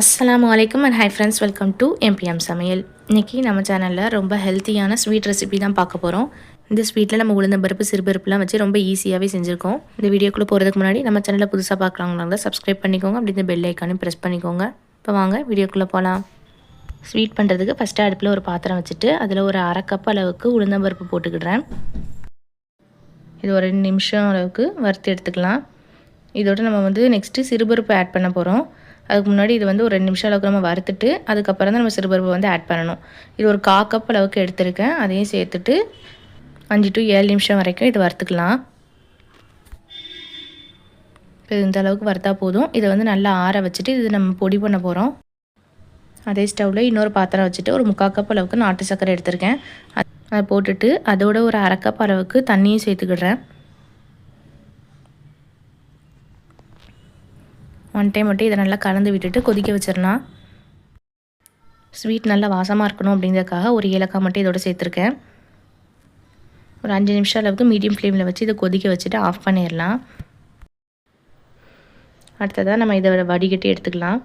அஸ்லாம் வலைக்கம் and hi friends welcome to MBM சமையல். இன்றைக்கி நம்ம சேனலில் ரொம்ப ஹெல்த்தியான ஸ்வீட் ரெசிபி தான் பார்க்க போகிறோம் இந்த ஸ்வீட்டில் நம்ம உளுந்த பருப்பு சிறுபருப்புலாம் வச்சு ரொம்ப ஈஸியாகவே செஞ்சுருக்கோம். இந்த வீடியோக்குள்ளே போகிறதுக்கு முன்னாடி நம்ம சேனலில் புதுசாக பார்க்கலாங்களா சப்ஸ்கிரைப் பண்ணிக்கோங்க. அப்படி இந்த பெல் ஐக்கானும் ப்ரெஸ் பண்ணிக்கோங்க. இப்போ வாங்க வீடியோக்குள்ளே போகலாம் ஸ்வீட் பண்ணுறதுக்கு ஃபஸ்ட்டு அடுப்பில் ஒரு பாத்திரம் வச்சுட்டு அதில் ஒரு அரை கப் அளவுக்கு உளுந்தம்பருப்பு போட்டுக்கிடுறேன். இது ஒரு ரெண்டு நிமிஷம் அளவுக்கு வறுத்து எடுத்துக்கலாம். இதோட நம்ம வந்து நெக்ஸ்ட்டு சிறுபருப்பு ஆட் பண்ண போகிறோம் அதுக்கு முன்னாடி இது வந்து ஒரு ரெண்டு நிமிஷம் அளவுக்கு நம்ம வறுத்துட்டு அதுக்கப்புறம் தான் நம்ம சிறுபருப்பு வந்து ஆட் பண்ணணும். இது ஒரு கா கப் அளவுக்கு எடுத்திருக்கேன். அதையும் சேர்த்துட்டு அஞ்சு டு ஏழு நிமிஷம் வரைக்கும் இது வறுத்துக்கலாம். இப்போ இந்த அளவுக்கு வறுத்தா போதும். இதை வந்து நல்லா ஆற வச்சுட்டு இது நம்ம பொடி பண்ண போகிறோம் அதே ஸ்டவ்வில் இன்னொரு பாத்திரம் வச்சுட்டு ஒரு முக்கால் கப் அளவுக்கு நாட்டு சர்க்கரை எடுத்திருக்கேன். அதை போட்டுட்டு அதோட ஒரு அரைக்கப் அளவுக்கு தண்ணியும் சேர்த்துக்கிடுறேன். ஒன் டைம் மட்டும் இதை நல்லா கலந்து விட்டுட்டு கொதிக்க வச்சிடலாம். ஸ்வீட் நல்லா வாசமாக இருக்கணும் அப்படிங்கிறதுக்காக ஒரு ஏலக்காய் மட்டும் இதோட சேர்த்துருக்கேன். ஒரு அஞ்சு நிமிஷம் அளவுக்கு மீடியம் ஃப்ளேமில் வச்சு இதை கொதிக்க வச்சுட்டு ஆஃப் பண்ணிடலாம். அடுத்ததாக நம்ம இதை வடிகட்டி எடுத்துக்கலாம்.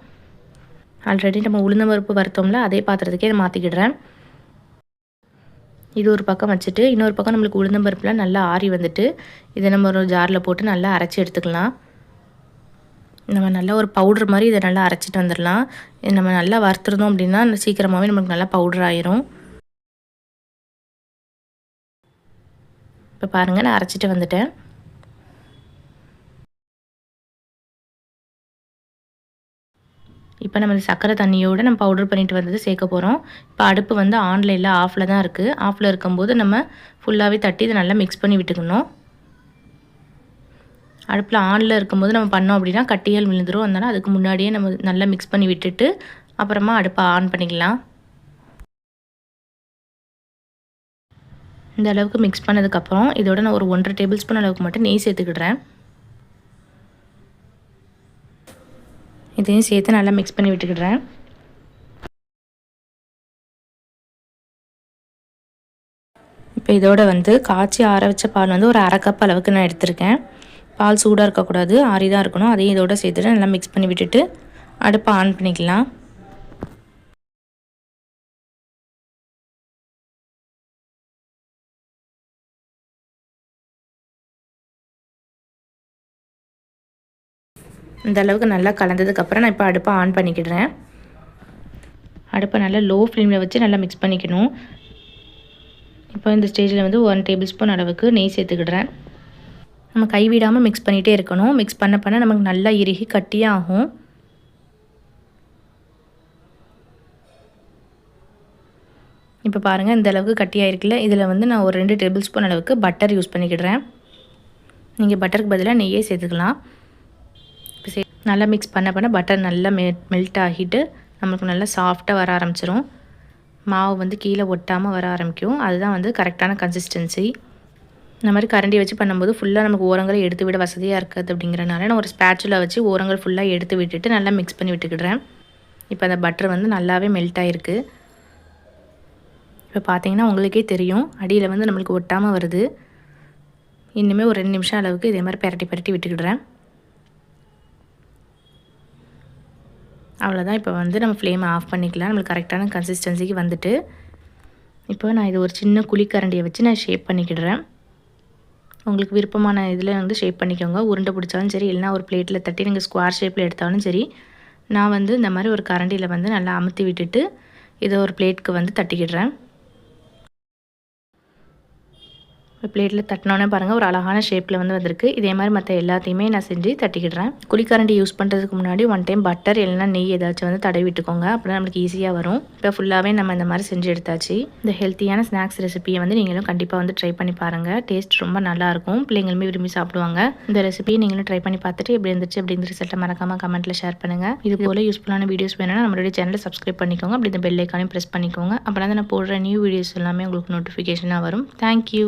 ஆல்ரெடி நம்ம உளுந்த பருப்பு வறுத்தோம்ல அதே பாத்திரத்துக்கே இதை மாற்றிக்கிடுறேன் இது ஒரு பக்கம் வச்சுட்டு இன்னொரு பக்கம் நம்மளுக்கு உளுந்தம்பருப்புலாம் நல்லா ஆறி வந்துட்டு இதை நம்ம ஒரு ஜாரில் போட்டு நல்லா அரைச்சி எடுத்துக்கலாம். நம்ம நல்லா ஒரு பவுடர் மாதிரி இதை நல்லா அரைச்சிட்டு வந்துடலாம். நம்ம நல்லா வறுத்துருந்தோம் அப்படின்னா சீக்கிரமாகவே நமக்கு நல்லா பவுடர் ஆயிரும். இப்போ பாருங்கள் நான் அரைச்சிட்டு வந்துட்டேன். இப்போ நம்ம சர்க்கரை தண்ணியோடு நம்ம பவுடர் பண்ணிட்டு வந்தது சேர்க்க போகிறோம் இப்போ அடுப்பு வந்து ஆன்லைனில் ஆஃபில் தான் இருக்குது ஆஃபில் இருக்கும்போது நம்ம ஃபுல்லாகவே தட்டி இதை நல்லா மிக்ஸ் பண்ணி விட்டுக்கணும். அடுப்பில் ஆனில் இருக்கும்போது நம்ம பண்ணோம் அப்படின்னா கட்டிகள் விழுந்துடும் அதனால் அதுக்கு முன்னாடியே நம்ம நல்லா மிக்ஸ் பண்ணி விட்டுட்டு அப்புறமா அடுப்பை ஆன் பண்ணிக்கலாம். இந்த அளவுக்கு மிக்ஸ் பண்ணதுக்கப்புறம் இதோட நான் ஒரு ஒன்றரை டேபிள் ஸ்பூன் அளவுக்கு மட்டும் நெய் சேர்த்துக்கிடுறேன். இதையும் சேர்த்து நல்லா மிக்ஸ் பண்ணி விட்டுக்கிடுறேன். இப்போ இதோட வந்து காய்ச்சி ஆற வச்ச பால் வந்து ஒரு அரை கப் அளவுக்கு நான் எடுத்திருக்கேன். பால் சூடாக இருக்கக்கூடாது ஆறி தான் இருக்கணும். அதையும் இதோட சேர்த்துட்டு நல்லா மிக்ஸ் பண்ணி விட்டுட்டு அடுப்பை ஆன் பண்ணிக்கலாம். இந்த அளவுக்கு நல்லா கலந்ததுக்கப்புறம் நான் இப்போ அடுப்பை ஆன் பண்ணிக்கிடுறேன். அடுப்பை நல்லா லோ ஃப்ளேமில் வச்சு நல்லா மிக்ஸ் பண்ணிக்கணும். இப்போ இந்த ஸ்டேஜில் வந்து ஒன் டேபிள் ஸ்பூன் அளவுக்கு நெய் சேர்த்துக்கிடுறேன். நம்ம கைவிடாமல் மிக்ஸ் பண்ணிகிட்டே இருக்கணும். மிக்ஸ் பண்ண பண்ண நமக்கு நல்லா இறுகி கட்டியே ஆகும் இப்போ பாருங்கள் இந்த அளவுக்கு கட்டியாக இருக்குல்ல இதில் வந்து நான் ஒரு ரெண்டு டேபிள் ஸ்பூன் அளவுக்கு பட்டர் யூஸ் பண்ணிக்கிடுறேன். நீங்கள் பட்டருக்கு பதிலாக நெய்யே சேர்த்துக்கலாம். இப்போ சே நல்லா மிக்ஸ் பண்ண பண்ண பட்டர் நல்லா மெ மெல்ட் ஆகிட்டு நம்மளுக்கு நல்லா சாஃப்டாக வர ஆரம்பிச்சிரும். மாவு வந்து கீழே ஒட்டாமல் வர ஆரம்பிக்கும். அதுதான் வந்து கரெக்டான கன்சிஸ்டன்சி இந்த மாதிரி கரண்டி வச்சு பண்ணும்போது ஃபுல்லாக நமக்கு ஓரங்களை எடுத்து விட வசதியாக இருக்குது அப்படிங்கிறனால நான் ஒரு ஸ்பேச்சுலாக வச்சு ஓரங்கள் ஃபுல்லாக எடுத்து விட்டுட்டு நல்லா மிக்ஸ் பண்ணி விட்டுக்கிடுறேன். இப்போ அந்த பட்டர் வந்து நல்லாவே மெல்ட் ஆகிருக்கு இப்போ பார்த்தீங்கன்னா உங்களுக்கே தெரியும் அடியில் வந்து நம்மளுக்கு ஒட்டாமல் வருது. இன்னுமே ஒரு ரெண்டு நிமிஷம் அளவுக்கு இதே மாதிரி பரட்டி பரட்டி விட்டுக்கிடுறேன். அவ்வளோதான் இப்போ வந்து நம்ம ஃப்ளேமை ஆஃப் பண்ணிக்கலாம். நம்மளுக்கு கரெக்டான கன்சிஸ்டன்சிக்கு வந்துட்டு. இப்போ நான் இது ஒரு சின்ன குழிக்கரண்டியை வச்சு நான் ஷேப் பண்ணிக்கிடுறேன். உங்களுக்கு விருப்பமான இதில் வந்து ஷேப் பண்ணிக்கோங்க. உருண்டை பிடிச்சாலும் சரி இல்லைனா ஒரு பிளேட்டில் தட்டி நீங்கள் ஸ்கொயர் ஷேப்பில் எடுத்தாலும் சரி நான் வந்து இந்த மாதிரி ஒரு கரண்டியில் வந்து நல்லா அமுத்தி விட்டுட்டு இதை ஒரு பிளேட்டுக்கு வந்து தட்டிக்கிடுறேன். பிளேட்டில் தட்டினோன்னே பாருங்கள் ஒரு அழகான ஷேப்பில் வந்து வந்திருக்கு. இதே மாதிரி மற்ற எல்லாத்தையுமே நான் செஞ்சு தட்டிக்கிடுறேன். குழிக்கரண்டி யூஸ் பண்ணுறதுக்கு முன்னாடி ஒன் டைம் பட்டர் இல்லைனா நெய் ஏதாச்சும் வந்து தடவி விட்டுக்கோங்க. அப்படின்னா நம்மளுக்கு ஈஸியாக வரும். இப்போ ஃபுல்லாகவே நம்ம இந்த மாதிரி செஞ்சு எடுத்தாச்சு. இந்த ஹெல்த்தியான ஸ்நாக்ஸ் ரெசிபியை வந்து நீங்களும் கண்டிப்பாக வந்து ட்ரை பண்ணி பாருங்கள் டேஸ்ட் ரொம்ப நல்லாயிருக்கும் பிள்ளைங்களுமே விரும்பி சாப்பிடுவாங்க. இந்த ரெசிபியை நீங்களும் ட்ரை பண்ணி பார்த்துட்டு எப்படி இருந்துச்சு அப்படிங்கிற ரிசல்ட்டை மறக்காமல் கமெண்ட்டில் ஷேர் பண்ணுங்கள் இது போல் யூஸ்ஃபுல்லான வீடியோஸ் வேணும்னா நம்மளுடைய சேனலை சப்ஸ்கிரைப் பண்ணிக்கோங்க. அப்படி இந்த பெல் ஐக்கானையும் ப்ரெஸ் பண்ணிக்கோங்க. அப்படின்னா நான் போடுற நியூ வீடியோஸ் எல்லாமே உங்களுக்கு நோட்டிஃபிகேஷனாக வரும். தேங்க்யூ